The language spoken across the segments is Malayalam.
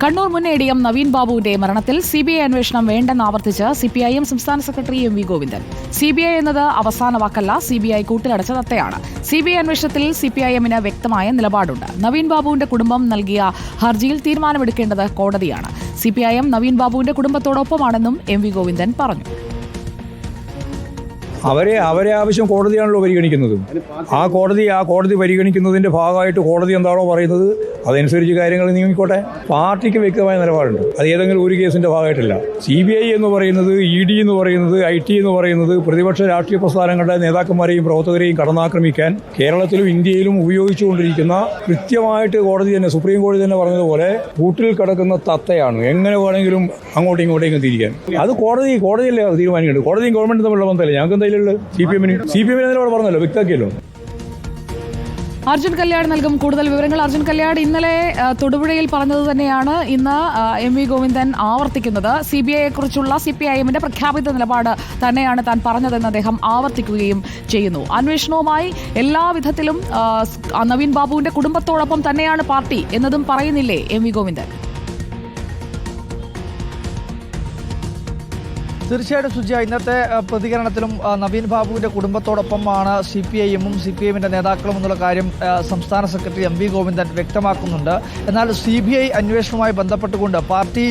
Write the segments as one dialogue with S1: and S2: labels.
S1: കണ്ണൂർ മുൻ എ ഡി എം നവീൻ ബാബുവിന്റെ മരണത്തിൽ സി ബി ഐ അന്വേഷണം വേണ്ടെന്ന് ആവർത്തിച്ച് സി പി ഐ എം സംസ്ഥാന secretary M V Govindan. C B I എന്നത് അവസാന വാക്കല്ല സി ബി ഐ കൂട്ടിലടച്ച തത്തയാണ്. സി ബി ഐ അന്വേഷണത്തിൽ സി പി ഐ എമ്മിന് വ്യക്തമായ നിലപാടുണ്ട്. നവീൻ ബാബുവിന്റെ കുടുംബം നൽകിയ ഹർജിയിൽ തീരുമാനമെടുക്കേണ്ടത് കോടതിയാണ്. C P I M Naveen ബാബുവിന്റെ കുടുംബത്തോടൊപ്പമാണെന്നും എം വി ഗോവിന്ദൻ പറഞ്ഞു.
S2: അവരെ അവരെ ആവശ്യം കോടതിയാണല്ലോ പരിഗണിക്കുന്നത്. ആ കോടതി ആ കോടതി പരിഗണിക്കുന്നതിന്റെ ഭാഗമായിട്ട് കോടതി എന്താണോ പറയുന്നത് അതനുസരിച്ച് കാര്യങ്ങൾ നീങ്ങിക്കോട്ടെ. പാർട്ടിക്ക് വ്യക്തമായ നിലപാടുണ്ട്. അത് ഏതെങ്കിലും ഒരു കേസിന്റെ ഭാഗമായിട്ടല്ല. സി ബി ഐ എന്ന് പറയുന്നത് ഇ ഡി എന്ന് പറയുന്നത് ഐ ടി എന്ന് പറയുന്നത് പ്രതിപക്ഷ രാഷ്ട്രീയ പ്രസ്ഥാനങ്ങളുടെ നേതാക്കന്മാരെയും പ്രവർത്തകരെയും കടന്നാക്രമിക്കാൻ കേരളത്തിലും ഇന്ത്യയിലും ഉപയോഗിച്ചുകൊണ്ടിരിക്കുന്ന കൃത്യമായിട്ട് കോടതി തന്നെ സുപ്രീം കോടതി തന്നെ പറഞ്ഞതുപോലെ കൂട്ടിൽ കിടക്കുന്ന തത്തയാണ്. എങ്ങനെ വേണമെങ്കിലും അങ്ങോട്ടും ഇങ്ങോട്ടേക്കും തിരിക്കാൻ. അത് കോടതി കോടതിയല്ലേ അത് തീരുമാനിക്കേണ്ടത്? കോടതിയും ഗവൺമെന്റും തമ്മിലുള്ള ബന്ധമല്ലേ? ഞങ്ങൾക്ക് എന്തായാലും സി പി എമ്മിന് സി പി എമ്മിന് പറഞ്ഞല്ലോ വ്യക്തമാക്കിയല്ലോ.
S1: അർജുൻ കല്യാട് നൽകും കൂടുതൽ വിവരങ്ങൾ. അർജുൻ കല്യാട് ഇന്നലെ തൊടുപുഴയിൽ പറഞ്ഞത് തന്നെയാണ് ഇന്ന് എം വി ഗോവിന്ദൻ ആവർത്തിക്കുന്നത്. സി ബി ഐയെ കുറിച്ചുള്ള സി പി ഐ എമ്മിന്റെ പ്രഖ്യാപിത നിലപാട് തന്നെയാണ് താൻ പറഞ്ഞതെന്ന് അദ്ദേഹം ആവർത്തിക്കുകയും ചെയ്യുന്നു. അന്വേഷണവുമായി എല്ലാ വിധത്തിലും നവീൻ ബാബുവിന്റെ കുടുംബത്തോടൊപ്പം തന്നെയാണ് പാർട്ടി എന്നതും പറയുന്നില്ലേ എം വി ഗോവിന്ദൻ?
S3: തീർച്ചയായിട്ടും സുജിയ ഇന്നത്തെ പ്രതികരണത്തിലും നവീൻ ബാബുവിന്റെ കുടുംബത്തോടൊപ്പമാണ് സി പി ഐ എമ്മും സി പി എമ്മിന്റെ നേതാക്കളും എന്നുള്ള കാര്യം സംസ്ഥാന സെക്രട്ടറി എം വി ഗോവിന്ദൻ വ്യക്തമാക്കുന്നുണ്ട്. എന്നാൽ സി ബി ഐ അന്വേഷണവുമായി ബന്ധപ്പെട്ടുകൊണ്ട് പാർട്ടി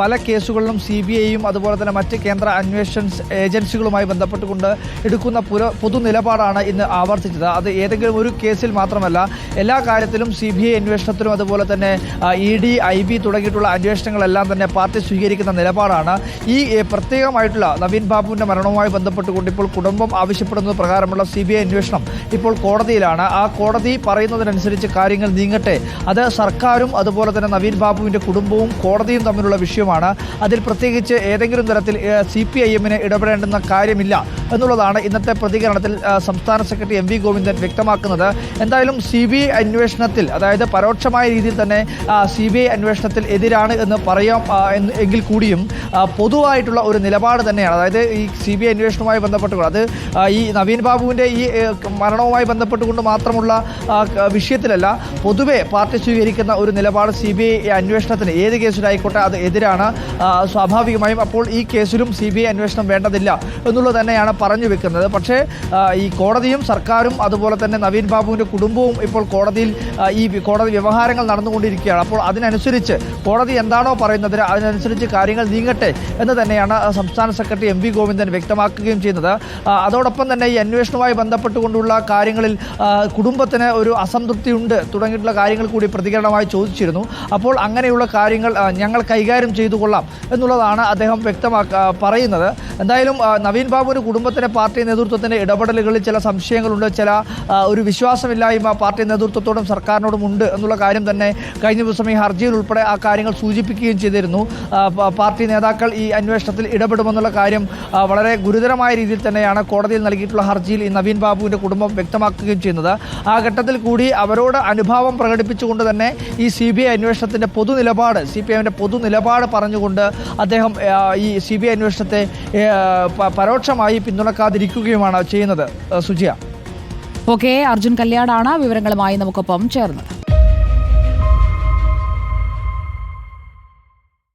S3: പല കേസുകളിലും സി ബി ഐയും അതുപോലെ തന്നെ മറ്റ് കേന്ദ്ര അന്വേഷണ ഏജൻസികളുമായി ബന്ധപ്പെട്ടുകൊണ്ട് എടുക്കുന്ന പുര പൊതു നിലപാടാണ് ഇന്ന് ആവർത്തിച്ചത്. അത് ഏതെങ്കിലും ഒരു കേസിൽ മാത്രമല്ല എല്ലാ കാര്യത്തിലും സി ബി ഐ അന്വേഷണത്തിലും അതുപോലെ തന്നെ ഇ ഡി ഐ ബി തുടങ്ങിയിട്ടുള്ള അന്വേഷണങ്ങളെല്ലാം തന്നെ പാർട്ടി സ്വീകരിക്കുന്ന നിലപാടാണ്. ഈ ഏ, പ്രത്യേകമായിട്ടുള്ള നവീൻ ബാബുവിന്റെ മരണവുമായി ബന്ധപ്പെട്ടുകൊണ്ട് ഇപ്പോൾ കുടുംബം ആവശ്യപ്പെടുന്നത് പ്രകാരമുള്ള സി ബി ഐ അന്വേഷണം ഇപ്പോൾ കോടതിയിലാണ്. ആ കോടതി പറയുന്നതിനനുസരിച്ച് കാര്യങ്ങൾ നീങ്ങട്ടെ. അത് സർക്കാരും അതുപോലെ തന്നെ നവീൻ ബാബുവിന്റെ കുടുംബവും കോടതിയും തമ്മിലുള്ള വിഷയമാണ്. അതിൽ പ്രത്യേകിച്ച് ഏതെങ്കിലും തരത്തിൽ സി പി ഐ എമ്മിന് ഇടപെടേണ്ടുന്ന കാര്യമില്ല. എന്നുള്ളതാണ് ഇന്നത്തെ പ്രതികരണത്തിൽ സംസ്ഥാന സെക്രട്ടറി എം വി ഗോവിന്ദൻ വ്യക്തമാക്കുന്നത്. എന്തായാലും സി ബി ഐ അന്വേഷണത്തിൽ അതായത് പരോക്ഷമായ രീതിയിൽ തന്നെ സി ബി ഐ അന്വേഷണത്തിൽ എതിരാണ് എന്ന് പറയാം എങ്കിൽ കൂടിയും പൊതുവായിട്ടുള്ള ഒരു നിലപാട് തന്നെയാണ്. അതായത് ഈ സി ബി ഐ അന്വേഷണവുമായി ബന്ധപ്പെട്ടുകൊണ്ട് അത് ഈ നവീൻ ബാബുവിന്റെ ഈ മരണവുമായി ബന്ധപ്പെട്ടുകൊണ്ട് മാത്രമുള്ള വിഷയത്തിലല്ല പൊതുവെ പാർട്ടി സ്വീകരിക്കുന്ന ഒരു നിലപാട് സി ബി ഐ അന്വേഷണത്തിന് ഏത് കേസിലായിക്കോട്ടെ അത് എതിരാണ് സ്വാഭാവികമായും അപ്പോൾ ഈ കേസിലും സി ബി ഐ അന്വേഷണം വേണ്ടതില്ല എന്നുള്ളത് തന്നെയാണ് പറഞ്ഞു വെക്കുന്നത്. പക്ഷേ ഈ കോടതിയും സർക്കാരും അതുപോലെ തന്നെ നവീൻ ബാബുവിന്റെ കുടുംബവും ഇപ്പോൾ കോടതിയിൽ ഈ കോടതി വ്യവഹാരങ്ങൾ നടന്നുകൊണ്ടിരിക്കുകയാണ്. അപ്പോൾ അതിനനുസരിച്ച് കോടതി എന്താണോ പറയുന്നത് അതിനനുസരിച്ച് കാര്യങ്ങൾ നീങ്ങട്ടെ എന്ന് തന്നെയാണ് സംസ്ഥാന സെക്രട്ടറി എം വി ഗോവിന്ദൻ വ്യക്തമാക്കുകയും ചെയ്യുന്നത്. അതോടൊപ്പം തന്നെ ഈ അന്വേഷണവുമായി ബന്ധപ്പെട്ടുകൊണ്ടുള്ള കാര്യങ്ങളിൽ കുടുംബത്തിന് ഒരു അസംതൃപ്തി ഉണ്ട് തുടങ്ങിയിട്ടുള്ള കാര്യങ്ങൾ കൂടി പ്രതികരണമായി ചോദിച്ചിരുന്നു. അപ്പോൾ അങ്ങനെയുള്ള കാര്യങ്ങൾ ഞങ്ങൾ കൈകാര്യം ചെയ്തു കൊള്ളാം എന്നുള്ളതാണ് അദ്ദേഹം വ്യക്തമാക്ക പറയുന്നത്. എന്തായാലും നവീൻ ബാബുവിന് കുടുംബത്തിലെ പാർട്ടി നേതൃത്വത്തിന്റെ ഇടപെടലുകളിൽ ചില സംശയങ്ങളുണ്ട് ചില ഒരു വിശ്വാസമില്ലായ്മ പാർട്ടി നേതൃത്വത്തോടും സർക്കാരിനോടും ഉണ്ട് എന്നുള്ള കാര്യം തന്നെ കഴിഞ്ഞ ദിവസം ഈ ഹർജിയിൽ ഉൾപ്പെടെ ആ കാര്യങ്ങൾ സൂചിപ്പിക്കുകയും ചെയ്തിരുന്നു. പാർട്ടി നേതാക്കൾ ഈ അന്വേഷണത്തിൽ ഇടപെടുമെന്നുള്ള കാര്യം വളരെ ഗുരുതരമായ രീതിയിൽ തന്നെയാണ് കോടതിയിൽ നൽകിയിട്ടുള്ള ഹർജിയിൽ ഈ നവീൻ ബാബുവിന്റെ കുടുംബം വ്യക്തമാക്കുകയും ചെയ്യുന്നത്. ആ ഘട്ടത്തിൽ കൂടി അവരോട് അനുഭാവം പ്രകടിപ്പിച്ചുകൊണ്ട് തന്നെ ഈ സി ബി ഐ അന്വേഷണത്തിന്റെ പൊതു നിലപാട് സി പി എമ്മിന്റെ പൊതു നിലപാട് പറഞ്ഞുകൊണ്ട് അദ്ദേഹം ഈ സി ബി ഐ അന്വേഷണത്തെ പരോക്ഷമായി പിന്തുണ പിന്തുണക്കാതിരിക്കുകയുമാണ് ചെയ്യുന്നത്. സുജിയ.
S1: ഓക്കെ അർജുൻ കല്യാടാണ് വിവരങ്ങളുമായി നമുക്കൊപ്പം ചേർന്നത്.